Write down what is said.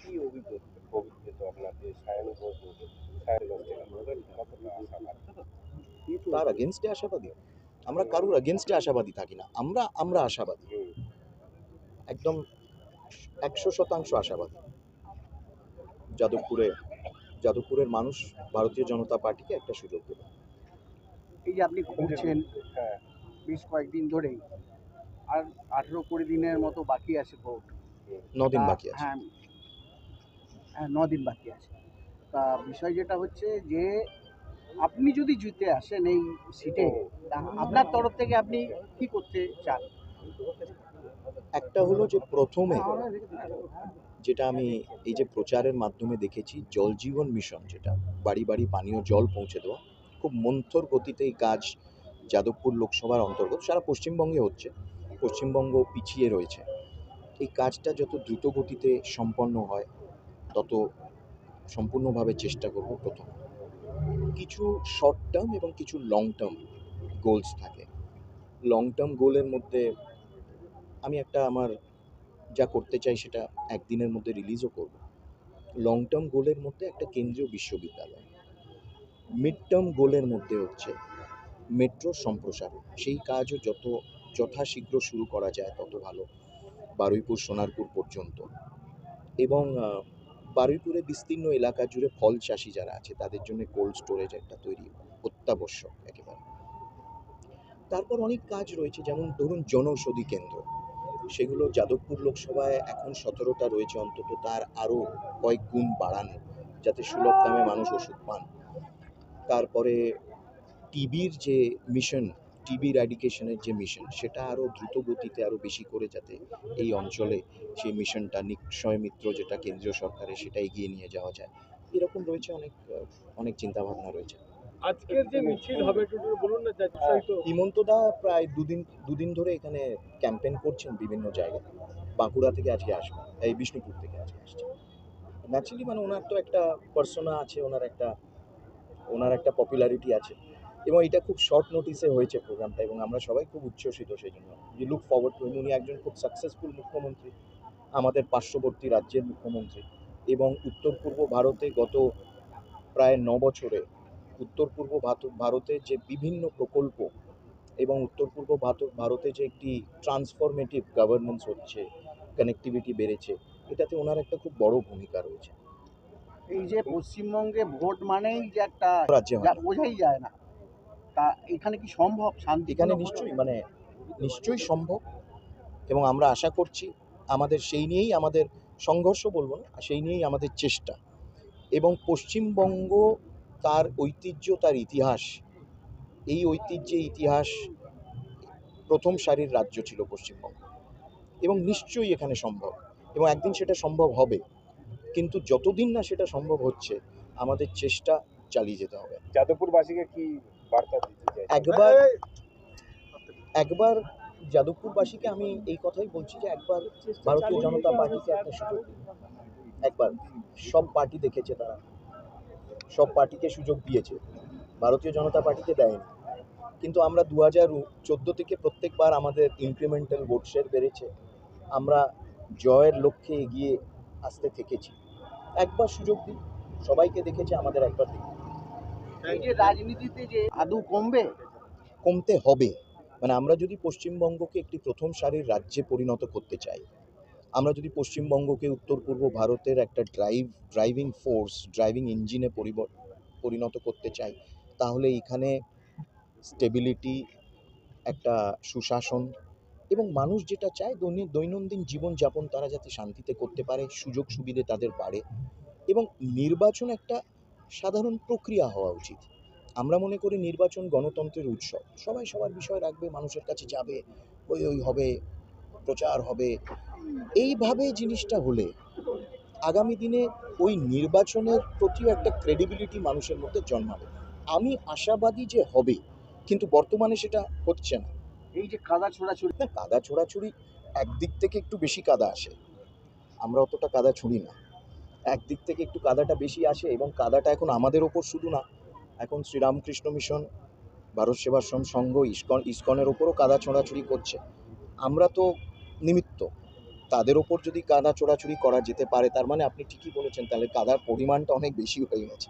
কি অভিজ্ঞতা? অভিজ্ঞতা আপনাদের সায়ন ঘোষ সায়নগঞ্জ থেকে আপনাদের কতটা আশাবাদ তার আগেনস্টে আশাবাদী। আমরা কারুর আগেনস্টে আশাবাদী থাকি না। আমরা আমরা আশাবাদী। একদম একশো শতাংশ আশাবাদী। যাদবপুরে যাদবপুরের মানুষ ভারতীয় জনতা পার্টিকে একটা সুযোগ দেবে। এই যে আপনি ঘুরছেন হ্যাঁ। বেশ কয়েকদিন ধরেই আর আঠেরো কুড়ি দিনের মতো বাকি আছে ভোট। নদিন বাকি আছে। হ্যাঁ দিন বাকি আছে। তা বিষয় যেটা হচ্ছে যে, আপনি যদি জিতে আসেন এই সিটে আপনার তরফ থেকে আপনি কি করতে চান? একটা হলো যে প্রথমে যেটা আমি এই যে প্রচারের মাধ্যমে দেখেছি, জল জীবন মিশন যেটা, বাড়ি বাড়ি পানীয় জল পৌঁছে দেওয়া, খুব মন্থর গতিতে এই কাজ যাদবপুর লোকসভার অন্তর্গত, সারা পশ্চিমবঙ্গে হচ্ছে, পশ্চিমবঙ্গ পিছিয়ে রয়েছে। এই কাজটা যত দ্রুত গতিতে সম্পন্ন হয় তত সম্পূর্ণভাবে চেষ্টা করব প্রথম। কিছু শর্ট টার্ম এবং কিছু লং টার্ম গোলস থাকে। লং টার্ম গোলের মধ্যে আমি একটা আমার যা করতে চাই সেটা একদিনের মধ্যে রিলিজও করব। লং টার্ম গোলের মধ্যে একটা কেন্দ্রীয় বিশ্ববিদ্যালয়। মিড টার্ম গোলের মধ্যে হচ্ছে মেট্রো সম্প্রসারণ। সেই কাজও যত যথাশীঘ্র শুরু করা যায় তত ভালো। বারুইপুর, সোনারপুর পর্যন্ত। এবং বারুইপুরে বিস্তীর্ণ এলাকা জুড়ে ফল চাষি যারা আছে, তাদের জন্য কোল্ড স্টোরেজ একটা তৈরি অত্যাবশ্যক একেবারে। তারপর অনেক কাজ রয়েছে, যেমন ধরুন জনৌষধি কেন্দ্র। সেগুলো যাদবপুর লোকসভায় এখন সতেরোটা রয়েছে, অন্তত তার আরও কয়েক গুণ বাড়ানো, যাতে সুলভ দামে মানুষ ওষুধ পান। তারপরে টিবির যে মিশন টিবি র্যাডিকেশনের যে মিশন সেটা আরও দ্রুত গতিতে আরও বেশি করে যাতে এই অঞ্চলে সেই মিশনটা নিক্ষয় মিত্র যেটা কেন্দ্রীয় সরকারের সেটা এগিয়ে নিয়ে যাওয়া যায়। এরকম রয়েছে অনেক অনেক চিন্তাভাবনা রয়েছে। আজকের যে মিছিল হবে বলুন না যার বিষয় হিমন্তদা প্রায় দুদিন দুদিন ধরে এখানে ক্যাম্পেন করছেন বিভিন্ন জায়গায়। বাঁকুড়া থেকে আজকে আসবেন এই বিষ্ণুপুর থেকে আজকে আসছেন। ন্যাচুরালি মানে ওনার তো একটা পার্সোনা আছে ওনার একটা ওনার একটা পপুলারিটি আছে। এবং এটা খুব শর্ট নোটিসে হয়েছে প্রোগ্রামটা এবং আমরা সবাই খুব উচ্ছ্বসিত সেই জন্য। উই লুক ফরওয়ার্ড টু উনি একজন খুব সাকসেসফুল মুখ্যমন্ত্রী আমাদের পার্শ্ববর্তী রাজ্যের মুখ্যমন্ত্রী এবং উত্তর পূর্ব ভারতে গত প্রায় ন বছরে উত্তর পূর্ব ভারতে যে বিভিন্ন প্রকল্প এবং উত্তর পূর্ব ভারতে যে একটি ট্রান্সফরমেটিভ গভর্নেন্স হচ্ছে কানেক্টিভিটি বেড়েছে এটাতে ওনার একটা খুব বড় ভূমিকা রয়েছে। এই যে পশ্চিমবঙ্গে ভোট মানেই যে একটা। বোঝাই যায় না। তা এখানে কি সম্ভব? শান্তি এখানে নিশ্চয়ই মানে নিশ্চয়ই সম্ভব এবং আমরা আশা করছি আমাদের সেই নিয়েই আমাদের সংঘর্ষ বলব না সেই নিয়েই আমাদের চেষ্টা এবং পশ্চিমবঙ্গ তার ঐতিহ্য তার ইতিহাস এই ঐতিহ্যে ইতিহাস প্রথম সারির রাজ্য ছিল পশ্চিমবঙ্গ এবং নিশ্চয়ই এখানে সম্ভব এবং একদিন সেটা সম্ভব হবে। কিন্তু যতদিন না সেটা সম্ভব হচ্ছে আমাদের চেষ্টা চালিয়ে যেতে হবে। যাদবপুরবাসীকে কি একবার একবার যাদবপুরবাসীকে আমি এই কথাই বলছি যে একবার ভারতীয় জনতা পার্টিকে একটা সুযোগ একবার। সব পার্টি দেখেছে তারা। সব পার্টিকে সুযোগ দিয়েছে। ভারতীয় জনতা পার্টিকে দেয়নি। কিন্তু আমরা দু হাজার চোদ্দ থেকে প্রত্যেকবার আমাদের ইনক্রিমেন্টাল ভোট শেয়ার বেড়েছে। আমরা জয়ের লক্ষ্যে এগিয়ে আসতে থেকেছি। একবার সুযোগ দিন। সবাইকে দেখেছে আমাদের একবার দিন আদৌ কমবে? কমতে হবে। মানে আমরা যদি পশ্চিমবঙ্গকে একটি প্রথম সারির রাজ্যে পরিণত করতে চাই, আমরা যদি পশ্চিমবঙ্গকে উত্তর পূর্ব ভারতের একটা ড্রাইভ ড্রাইভিং ফোর্স ড্রাইভিং ইঞ্জিনে পরিণত করতে চাই, তাহলে এখানে স্টেবিলিটি একটা সুশাসন এবং মানুষ যেটা চায় দৈনন্দিন জীবনযাপন তারা যাতে শান্তিতে করতে পারে সুযোগ সুবিধে তাদের বাড়ে এবং নির্বাচন একটা সাধারণ প্রক্রিয়া হওয়া উচিত। আমরা মনে করি নির্বাচন গণতন্ত্রের উৎসব। সবাই সবার বিষয় রাখবে মানুষের কাছে যাবে ওই ওই হবে প্রচার হবে। এইভাবে জিনিসটা হলে আগামী দিনে ওই নির্বাচনের প্রতিও একটা ক্রেডিবিলিটি মানুষের মধ্যে জন্মাবে। আমি আশাবাদী যে হবে কিন্তু বর্তমানে সেটা হচ্ছে না। এই যে কাদা ছোড়াছুড়ি না কাদা ছোড়াছুড়ি একদিক থেকে একটু বেশি কাদা আসে। আমরা অতটা কাদা ছুড়ি না। একদিক থেকে একটু কাদাটা বেশি আসে এবং কাদাটা এখন আমাদের ওপর শুধু না, এখন শ্রীরামকৃষ্ণ মিশন, ভারত সেবাশ্রম সংঘ ইস্কন ইস্কনের ওপরও কাদা ছোড়াছুড়ি করছে। আমরা তো নিমিত্ত, তাদের ওপর যদি কাদা চোরাচুরি করা যেতে পারে, তার মানে আপনি ঠিকই বলেছেন, তাহলে কাদার পরিমাণটা অনেক বেশি হয়ে গেছে।